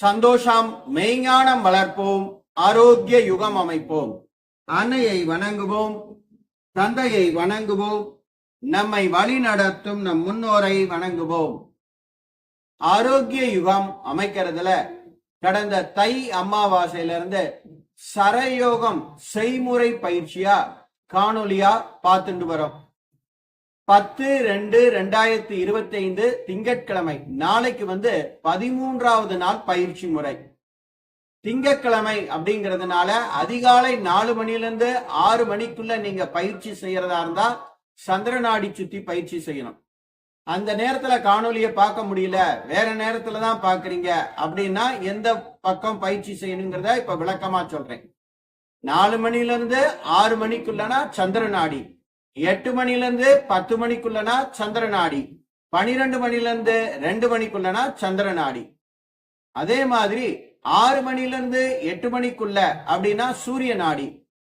சந்தோஷம் மெய்ஞானம் வளர்ப்போம் ஆரோக்கிய யுகம் அமைப்போம். அன்னையை வணங்குவோம் தந்தையை வணங்குவோம் நம்மை வழி நடத்தும் நம் முன்னோரை வணங்குவோம். ஆரோக்கிய யுகம் அமைக்கிறதுல கடந்த தை அமாவாசையில இருந்து சரயோகம் செய்முறை பயிற்சியா காணொலியா பார்த்துட்டு வரோம். பத்து ரெண்டு ரெண்டாயிரத்தி இருபத்தி ஐந்து திங்கட்கிழமை. நாளைக்கு வந்து பதிமூன்றாவது நாள் பயிற்சி முறை. திங்கட்கிழமை அப்படிங்கறதுனால அதிகாலை நாலு மணிலிருந்து ஆறு மணிக்குள்ள நீங்க பயிற்சி செய்யறதா இருந்தா சந்திரநாடி சுத்தி பயிற்சி செய்யணும். அந்த நேரத்துல காணொலியை பார்க்க முடியல. வேற நேரத்துல தான் பாக்குறீங்க அப்படின்னா எந்த பக்கம் பயிற்சி செய்யணுங்கிறத இப்ப விளக்கமா சொல்றேன். நாலு மணில இருந்து ஆறு மணிக்குள்ளனா சந்திரநாடி. எட்டு மணிலேருந்து பத்து மணிக்குள்ளனா சந்திரநாடி பனிரெண்டு மணிலிருந்து ரெண்டு மணிக்குள்ளனா சந்திரநாடி அதே மாதிரி ஆறு மணிலேருந்து எட்டு மணிக்குள்ள அப்படின்னா சூரிய நாடி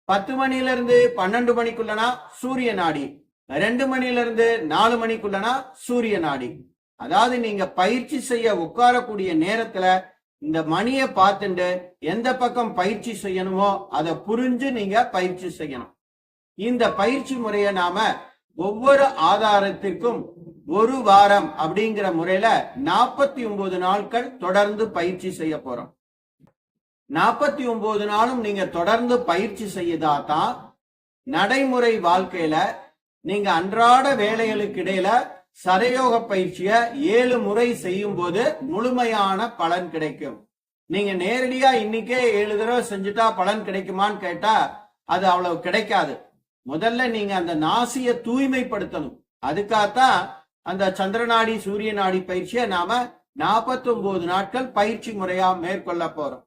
பத்து மணிலிருந்து பன்னெண்டு மணிக்குள்ளனா சூரிய நாடி ரெண்டு மணிலருந்து நாலு மணிக்குள்ளனா சூரிய நாடி அதாவது நீங்க பயிற்சி செய்ய உட்காரக்கூடிய நேரத்துல இந்த மணியை பார்த்துட்டு எந்த பக்கம் பயிற்சி செய்யணுமோ அதை புரிஞ்சு நீங்க பயிற்சி செய்யணும். இந்த பயிற்சி முறையை நாம ஒவ்வொரு ஆதாரத்திற்கும் ஒரு வாரம் அப்படிங்கிற முறையில நாற்பத்தி ஒன்பது நாட்கள் தொடர்ந்து பயிற்சி செய்ய போறோம். நாற்பத்தி ஒன்பது நாளும் நீங்க தொடர்ந்து பயிற்சி செய்யதாதான் நடைமுறை வாழ்க்கையில நீங்க அன்றாட வேலைகளுக்கு இடையில சரயோக பயிற்சிய ஏழு முறை செய்யும் போது முழுமையான பலன் கிடைக்கும். நீங்க நேரடியா இன்னைக்கே ஏழு தடவை செஞ்சுட்டா பலன் கிடைக்குமான்னு கேட்டா அது அவ்வளவு கிடைக்காது. முதல்ல நீங்க அந்த நாசிய தூய்மைப்படுத்தணும். அதுக்காகத்தான் அந்த சந்திரநாடி சூரிய நாடி பயிற்சியை நாம நாற்பத்தி ஒன்பது நாட்கள் பயிற்சி முறையா மேற்கொள்ள போறோம்.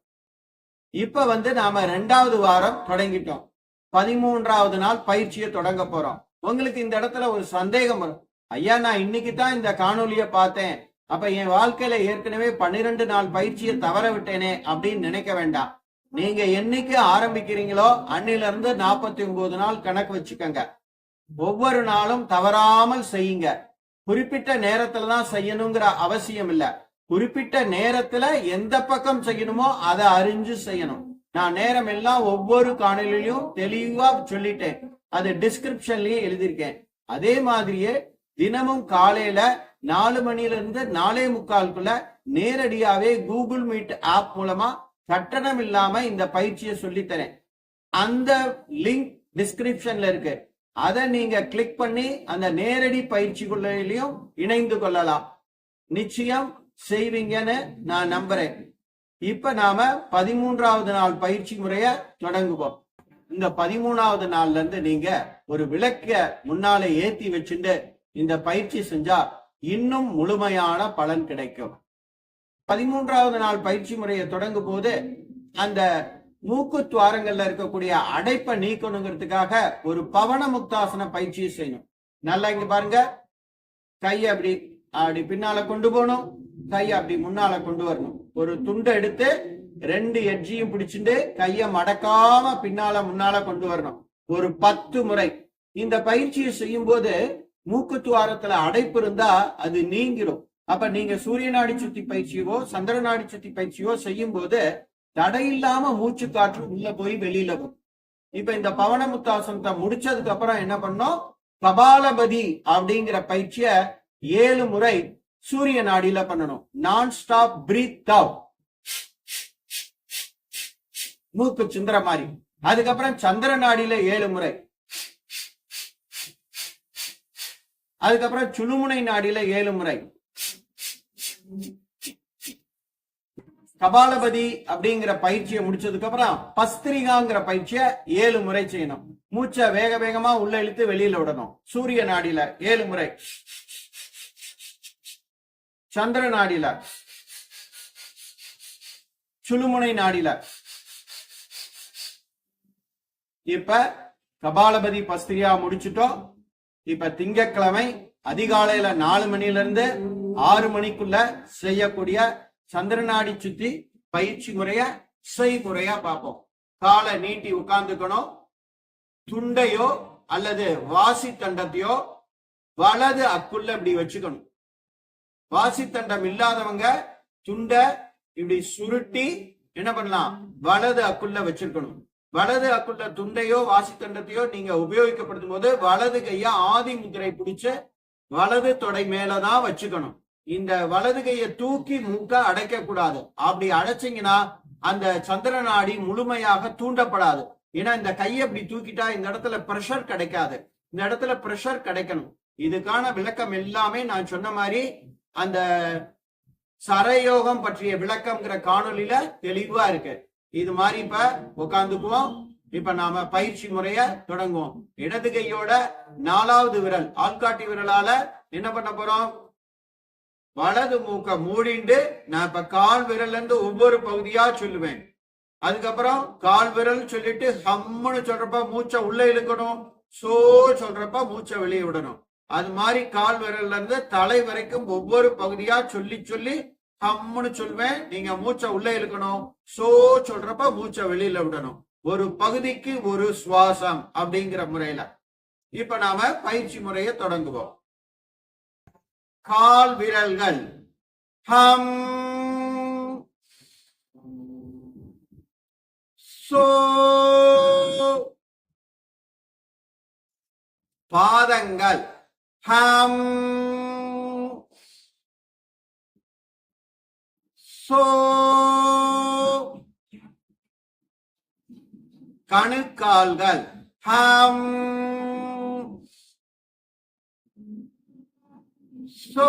இப்ப வந்து நாம ரெண்டாவது வாரம் தொடங்கிட்டோம். பதிமூன்றாவது நாள் பயிற்சியை தொடங்க போறோம். உங்களுக்கு இந்த இடத்துல ஒரு சந்தேகம் வரும். ஐயா நான் இன்னைக்கு தான் இந்த காணொலியை பார்த்தேன். அப்ப என் வாழ்க்கையில ஏற்கனவே பன்னிரெண்டு நாள் பயிற்சியை தவற விட்டேனே அப்படின்னு நினைக்க வேண்டாம். நீங்க என்னைக்கு ஆரம்பிக்கிறீங்களோ அன்னில இருந்து நாற்பத்தி ஒன்பது நாள் கணக்கு வச்சுக்கோங்க. ஒவ்வொரு நாளும் தவறாமல் செய்யுங்க. குறிப்பிட்ட நேரத்துல தான் செய்யணுங்கிற அவசியம் இல்ல. குறிப்பிட்ட நேரத்துல எந்த பக்கம் செய்யணுமோ அதை அறிஞ்சு செய்யணும். நான் நேரம் எல்லாம் ஒவ்வொரு காணொலியிலும் தெளிவா சொல்லிட்டேன். அது டிஸ்கிரிப்ஷன்லயே எழுதியிருக்கேன். அதே மாதிரியே தினமும் காலையில நாலு மணில இருந்து நாலே முக்கால்குள்ள நேரடியாவே கூகுள் மீட் ஆப் மூலமா கட்டணம் இல்லாம இந்த பயிற்சியை சொல்லித்தரேன். அந்த லிங்க் டிஸ்கிரிப்ஷன்ல இருக்கு. அதை நீங்க கிளிக் பண்ணி அந்த நேரடி பயிற்சிக்குள்ளையும் இணைந்து கொள்ளலாம். நிச்சயம் செய்வீங்கன்னு நான் நம்புறேன். இப்ப நாம பதிமூன்றாவது நாள் பயிற்சி முறைய தொடங்குவோம். இந்த பதிமூணாவது நாள்ல இருந்து நீங்க ஒரு விளக்க முன்னாலே ஏத்தி வச்சுட்டு இந்த பயிற்சி செஞ்சா இன்னும் முழுமையான பலன் கிடைக்கும். பதிமூன்றாவது நாள் பயிற்சி முறையை தொடங்கும் போது அந்த மூக்கு துவாரங்கள்ல இருக்கக்கூடிய அடைப்பை நீக்கணுங்கிறதுக்காக ஒரு பவன முக்தாசன பயிற்சியை செய்யணும். நல்லா இங்க பாருங்க. கையை அப்படி அப்படி பின்னால கொண்டு போகணும். கையை அப்படி முன்னால கொண்டு வரணும். ஒரு துண்டை எடுத்து ரெண்டு எட்ஜையும் பிடிச்சிட்டு கைய மடக்காம பின்னால முன்னால கொண்டு வரணும். ஒரு பத்து முறை. இந்த பயிற்சியை செய்யும் போது மூக்கு துவாரத்துல அடைப்பு இருந்தா அது நீங்கிரும். அப்ப நீங்க சூரிய நாடி சுத்தி பயிற்சியோ சந்திர நாடி சுத்தி பயிற்சியோ செய்யும் போது தடையில்லாம மூச்சு காற்று உள்ள போய் வெளியில வரும். இப்ப இந்த பவனமுத்தாசனத்தை முடிச்சதுக்கு அப்புறம் என்ன பண்ணோம்? கபாலபதி அப்படிங்கிற பயிற்சிய ஏழு முறை சூரிய நாடியில பண்ணணும். நான் ஸ்டாப் பிரீத் அவுட் மூக்கு சுந்தர மாதிரி. அதுக்கப்புறம் சந்திர நாடியில ஏழு முறை. அதுக்கப்புறம் சுழுமுனை நாடியில ஏழு முறை. கபாலபதி அப்படிங்கிற பயிற்சியை முடிச்சதுக்கு அப்புறம் பஸ்திரிகாங்கிற பயிற்சியை ஏழு முறை செய்யணும். மூச்சை வேக வேகமா உள்ள இழுத்து வெளியில விடணும். சூரிய நாடியில ஏழு முறை. சந்திர நாடியில. சுழுமுனை நாடியில. இப்ப கபாலபதி பஸ்திரியா முடிச்சிட்டோம். இப்ப திங்கக்கிழமை அதிகாலையில நாலு மணில இருந்து ஆறு மணிக்குள்ள செய்யக்கூடிய சந்திரநாடி சுத்தி பயிற்சி முறைய செய்முறையா பார்ப்போம். காலை நீட்டி உட்கார்ந்துக்கணும். துண்டையோ அல்லது வாசி தண்டத்தையோ வலது அக்குள்ள இப்படி வச்சுக்கணும். வாசி தண்டம் இல்லாதவங்க துண்டை இப்படி சுருட்டி என்ன பண்ணலாம்? வலது அக்குள்ள வச்சிருக்கணும். வலது அக்குள்ள துண்டையோ வாசித்தண்டத்தையோ நீங்க உபயோகிக்கப்படுத்தும் போது வலது கைய ஆதி முதிரை பிடிச்சு வலது தொடை மேலதான் வச்சுக்கணும். இந்த வலது கையை தூக்கி மூக்க அடைக்க கூடாது அப்படி அடைச்சிங்கன்னா அந்த சந்திர நாடி முழுமையாக தூண்டப்படாது. ஏன்னா இந்த கையை அப்படி தூக்கிட்டா இந்த இடத்துல பிரஷர் கிடைக்காது. இந்த இடத்துல பிரஷர் கிடைக்கணும். இதுக்கான விளக்கம் எல்லாமே நான் சொன்ன மாதிரி அந்த சரயோகம் பற்றிய விளக்கம்ங்கிற காணொலியில தெளிவா இருக்கு. இது மாதிரி இப்ப உட்காந்துக்குவோம் இப்ப நாம பயிற்சி முறைய தொடங்குவோம். இடது கையோட நாலாவது விரல் ஆள்காட்டி விரலால என்ன பண்ண போறோம்? வலது மூக்க மூடிண்டு நான் இப்ப கால் விரல்ல இருந்து ஒவ்வொரு பகுதியா சொல்லுவேன். அதுக்கப்புறம் கால் விரல் சொல்லிட்டு ஹம்முன்னு சொல்றப்ப மூச்சை உள்ள இழுக்கணும். சோ சொல்றப்ப மூச்சை வெளியே விடணும். அது மாதிரி கால் விரல்ல இருந்து தலை வரைக்கும் ஒவ்வொரு பகுதியா சொல்லி சொல்லி ஹம்முன்னு சொல்லுவேன் நீங்க மூச்சை உள்ள இழுக்கணும். சோ சொல்றப்ப மூச்சை வெளியில விடணும். ஒரு பகுதிக்கு ஒரு சுவாசம் அப்படிங்கிற முறையில. இப்ப நாம பயிற்சி முறையை தொடங்குவோம். கால் விரல்கள் ஹம். சோ. பாதங்கள். ஹம். சோ. கணுக்கால்கள். ஹம். So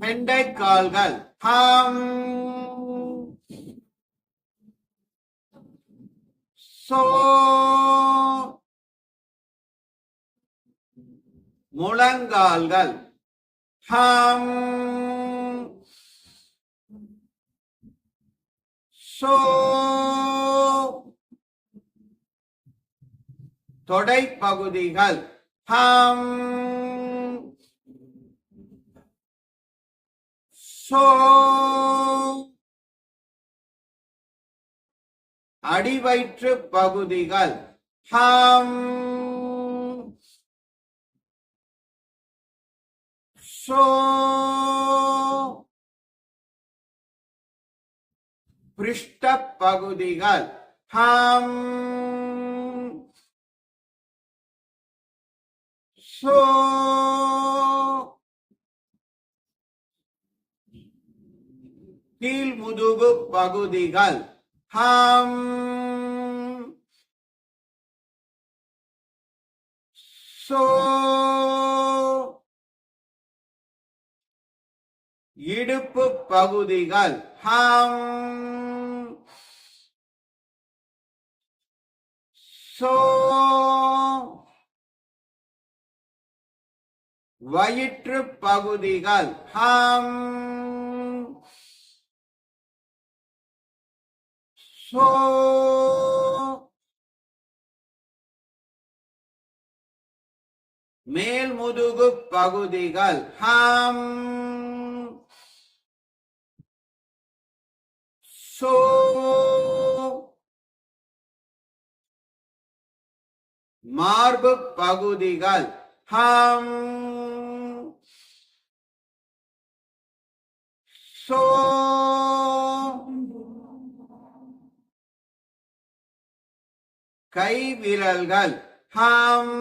வெண்டை கால்கள் ஹம். சோ முழங்கால்கள். ஹம். சோ தொடை பகுதிகள் ஹம். சோ. அடிவயிற்று பகுதிகள். ஹம். சோ. பிருஷ்ட பகுதிகள். ஹம். சோ கீழ் முதுகு பகுதிகள் ஹம் சோ இடுப்பு பகுதிகள் ஹம் சோ வயிற்று பகுதிகள். ஹம். சோ. மேல் முதுகு பகுதிகள். ஹம். சோ. மார்பு பகுதிகள். ஹம் சோ கை விரல்கள் ஹம்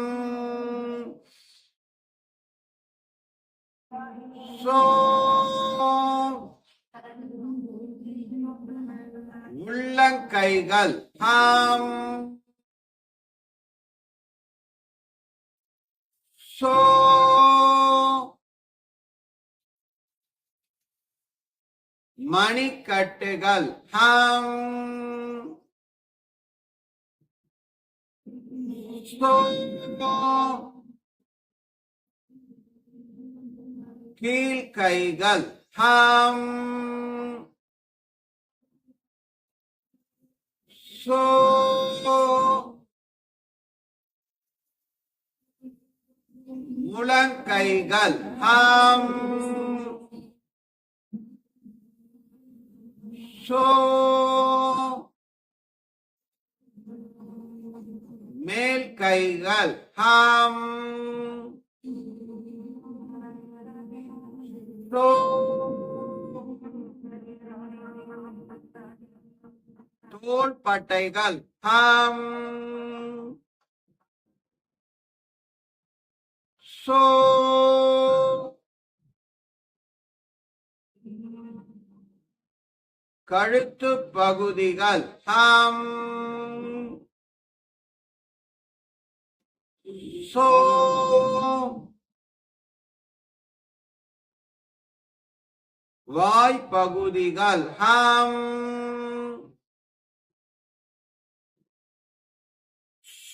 சோ உள்ளங்கைகள். ஹம் மணிக்கட்டுகள் ஹம். கீழ்கைகள் ஹம். சோ முழங்கைகள். ஹம். சோ. மேல் கைகள். ஹம். தோள்பட்டைகள். ஹம். So கழுத்து பகுதிகள். ஹம். சோ வாய் பகுதிகள். ஹம்.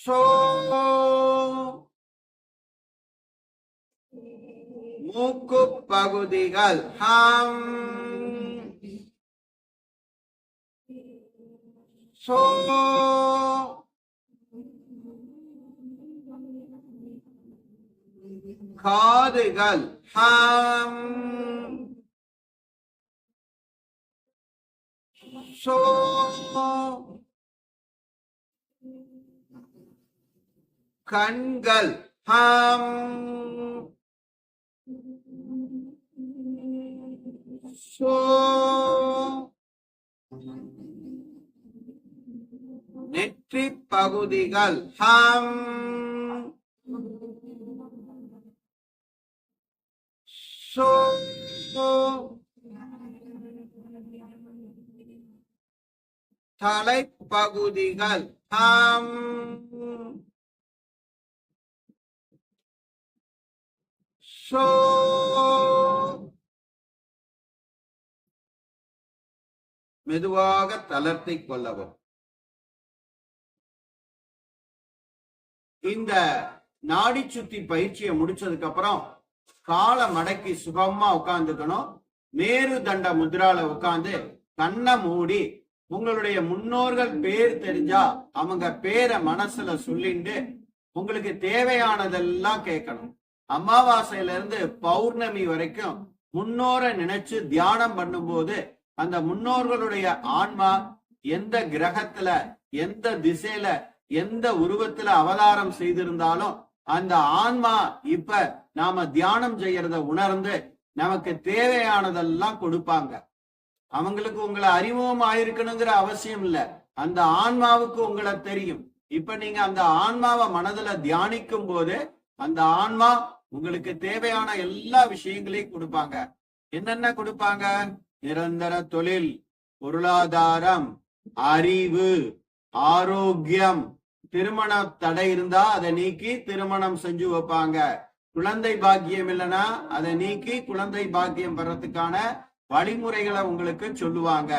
சோ மூக்கு பகுதிகள் ஹம். சோ. காதுகள். ஹம். சோ. கண்கள். ஹம். சோ நெற்றி பகுதிகள் ஹம் சோ தலைப்பகுதிகள் ஹம் சோ மெதுவாக தளர்த்தி கொள்ளவும். இந்த நாடி சுத்தி பயிற்சியை முடிச்சதுக்கு அப்புறம் காலை மடக்கி சுகமா உட்காந்துக்கணும் மேரு தண்ட உட்காந்து கண்ணை மூடி உங்களுடைய முன்னோர்கள் பேர் தெரிஞ்சா அவங்க பேரை மனசுல சொல்லிண்டு உங்களுக்கு தேவையானதெல்லாம் கேட்கணும். அமாவாசையில இருந்து பௌர்ணமி வரைக்கும் முன்னோரை நினைச்சு தியானம் பண்ணும்போது அந்த முன்னோர்களுடைய ஆன்மா எந்த கிரகத்துல எந்த திசையில எந்த உருவத்துல அவதாரம் செய்திருந்தாலும் அந்த ஆன்மா இப்ப நாம தியானம் செய்யறத உணர்ந்து நமக்கு தேவையானதெல்லாம் கொடுப்பாங்க. அவங்களுக்கு உங்களை அறிமுகம் ஆயிருக்கணுங்கிற அவசியம் இல்ல. அந்த ஆன்மாவுக்கு உங்களை தெரியும். இப்ப நீங்க அந்த ஆன்மாவை மனதுல தியானிக்கும் போது அந்த ஆன்மா உங்களுக்கு தேவையான எல்லா விஷயங்களையும் கொடுப்பாங்க. என்னென்ன கொடுப்பாங்க? நிரந்தர தொழில் பொருளாதாரம் அறிவு ஆரோக்கியம். திருமண தடை இருந்தா அதை நீக்கி திருமணம் செஞ்சு வைப்பாங்க. குழந்தை பாக்கியம் இல்லைன்னா அதை நீக்கி குழந்தை பாக்கியம் பெறத்துக்கான வழிமுறைகளை உங்களுக்கு சொல்லுவாங்க.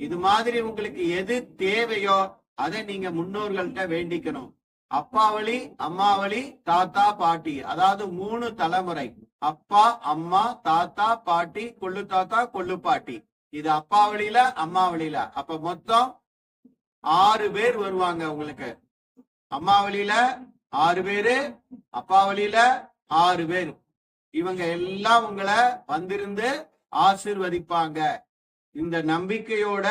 இது மாதிரி உங்களுக்கு எது தேவையோ அதை நீங்க முன்னோர்கள்ட்ட வேண்டிக்கணும். அப்பா வழி அம்மா வழி தாத்தா பாட்டி அதாவது மூணு தலைமுறை. அப்பா அம்மா தாத்தா பாட்டி கொள்ளு தாத்தா கொள்ளு பாட்டி. இது அப்பா வழியில அம்மா வழியில. அப்ப மொத்தம் ஆறு பேர் வருவாங்க உங்களுக்கு. அம்மா வழியில ஆறு பேரு அப்பா வழியில ஆறு பேர். இவங்க எல்லாம் உங்களை வந்திருந்து ஆசிர்வதிப்பாங்க. இந்த நம்பிக்கையோட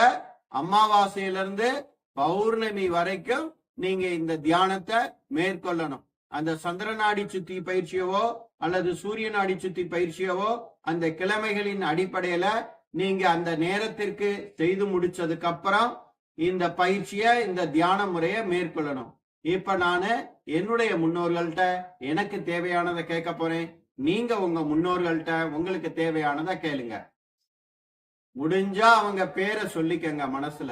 அமாவாசையிலிருந்து பௌர்ணமி வரைக்கும் நீங்க இந்த தியானத்தை மேற்கொள்ளணும். அந்த சந்திரநாடி சுத்தி பயிற்சியவோ அல்லது சூரியன் அடிச்சுத்தி பயிற்சியவோ அந்த கிழமைகளின் அடிப்படையில நீங்க அந்த நேரத்திற்கு செய்து முடிச்சதுக்கு அப்புறம் இந்த பயிற்சிய இந்த தியான முறைய மேற்கொள்ளணும். இப்ப நானு என்னுடைய முன்னோர்கள்ட்ட எனக்கு தேவையானதை கேட்க போறேன். நீங்க உங்க முன்னோர்கள்ட்ட உங்களுக்கு தேவையானதை கேளுங்க. முடிஞ்சா அவங்க பேரை சொல்லிக்கங்க மனசுல.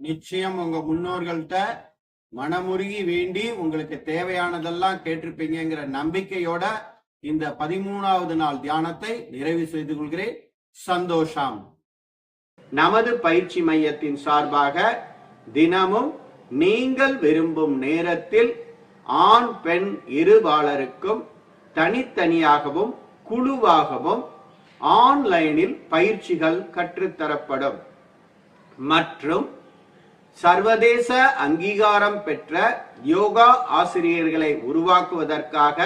நிச்சயம் உங்க முன்னோர்கள்ட்ட மனமுருகி வேண்டி உங்களுக்கு தேவையானதெல்லாம் கேட்டிருப்பீங்கிற நம்பிக்கையோட இந்த பதிமூணாவது நாள் தியானத்தை நிறைவு செய்து கொள்கிறேன். சந்தோஷம். நமது பயிற்சி மையத்தின் சார்பாக தினமும் நீங்கள் விரும்பும் நேரத்தில் ஆண் பெண் இருபாலருக்கும் தனித்தனியாகவும் குழுவாகவும் ஆன்லைனில் பயிற்சிகள் கற்றுத்தரப்படும். மற்றும் சர்வதேச அங்கீகாரம் பெற்ற யோகா ஆசிரியர்களை உருவாக்குவதற்காக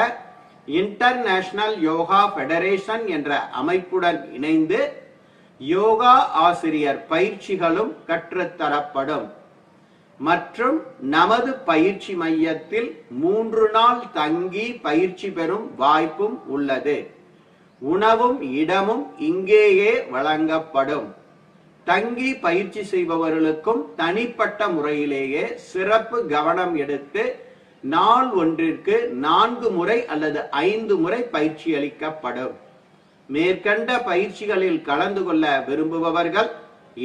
இன்டர்நேஷனல் யோகா ஃபெடரேஷன் என்ற அமைப்புடன் இணைந்து யோகா ஆசிரியர் பயிற்சிகளும் கற்றுத்தரப்படும். மற்றும் நமது பயிற்சி மையத்தில் மூன்று நாள் தங்கி பயிற்சி பெறும் வாய்ப்பும் உள்ளது. உணவும் இடமும் இங்கேயே வழங்கப்படும். தங்கி பயிற்சி செய்பவர்களுக்கும் தனிப்பட்ட முறையிலேயே சிறப்பு கவனம் எடுத்து நாள் ஒன்றிற்கு நான்கு முறை அல்லது ஐந்து முறை பயிற்சி அளிக்கப்படும். மேற்கண்ட பயிற்சிகளில் கலந்து கொள்ள விரும்புபவர்கள்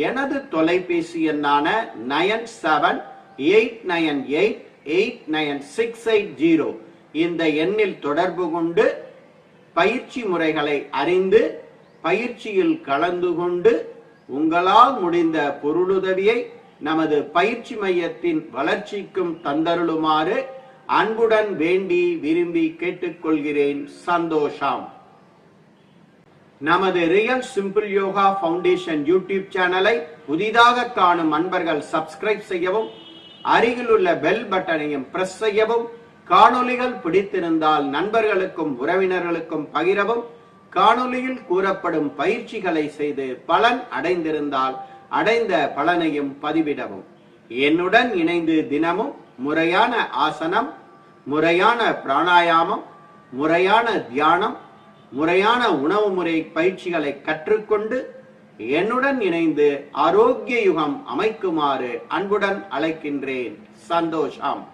எனது தொலைபேசி எண்ணான nine seven eight nine eight eight nine six eight zero. இந்த எண்ணில் தொடர்பு கொண்டு பயிற்சி முறைகளை அறிந்து பயிற்சியில் கலந்து கொண்டு உங்களால் முடிந்த பொருளுதவியை நமது பயிற்சி மையத்தின் வளர்ச்சிக்கும் தந்தருளுமாறு அன்புடன் வேண்டி விரும்பி கேட்டுக்கொள்கிறேன் சந்தோஷம். நமது real simple yoga foundation YouTube சேனலை புதிதாக காணும் அன்பர்கள் சப்ஸ்கிரைப் செய்யவும் அருகிலுள்ள பெல் பட்டனையும் பிரஸ் செய்யவும் காணொளிகள் பிடித்திருந்தால் நண்பர்களுக்கும் உறவினர்களுக்கும் பகிரவும் காணொலியில் கூறப்படும் பயிற்சிகளை செய்து பலன் அடைந்திருந்தால் அடைந்த பலனையும் பதிவிடவும். என்னுடன் இணைந்து தினமும் முறையான ஆசனம் முறையான பிராணாயாமம் முறையான தியானம் முறையான உணவு முறை பயிற்சிகளை கற்றுக்கொண்டு என்னுடன் இணைந்து ஆரோக்கிய யுகம் அமைக்குமாறு அன்புடன் அழைக்கின்றேன். சந்தோஷம்.